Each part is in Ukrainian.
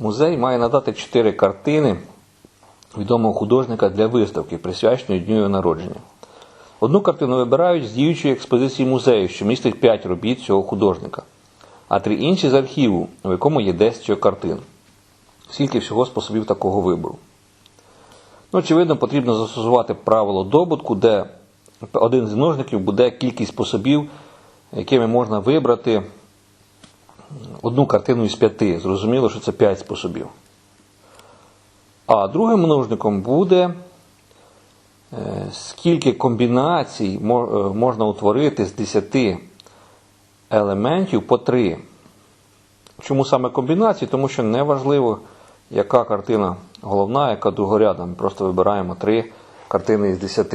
Музей має надати чотири картини відомого художника для виставки, присвяченої дню його народження. Одну картину вибирають з діючої експозиції музею, що містить 5 робіт цього художника, а три інші з архіву, у якому є 10 його картин. Скільки всього способів такого вибору. Ну, очевидно, потрібно застосувати правило добутку, де один з множників буде кількість способів, якими можна вибрати одну картину із п'яти. Зрозуміло, що це 5 способів. А другим множником буде е, скільки комбінацій е, можна утворити з 10 елементів по 3. Чому саме комбінації? Тому що не важливо, яка картина головна, яка другорядна. Ми просто вибираємо 3 картини із 10.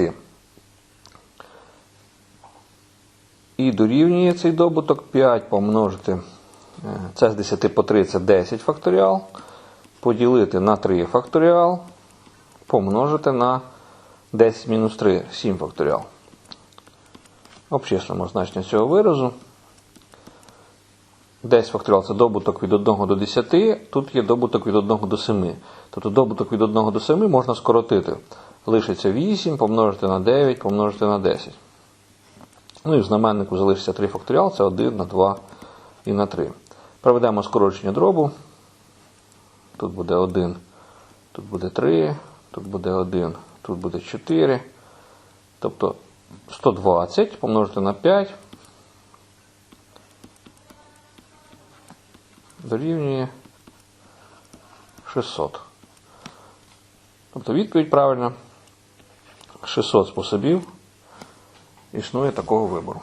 І дорівнює цей добуток 5 помножити. Е, Це з 10 по 3 це 10 факторіал. Поділити на 3 факторіал. Помножити на 10 мінус 3 7 факторіал. Обчислимо значення цього виразу. 10 факторіал це добуток від 1 до 10, тут є добуток від 1 до 7. Тобто добуток від 1 до 7 можна скоротити. Лишиться 8, помножити на 9, помножити на 10. Ну і в знаменнику залишиться 3 факторіал, це 1 на 2 і на 3. Проведемо скорочення дробу. Тут буде 1, тут буде 3, тут буде 1, тут буде 4. Тобто 120 помножити на 5 дорівнює 600. Тобто відповідь правильна. 600 способів існує такого вибору.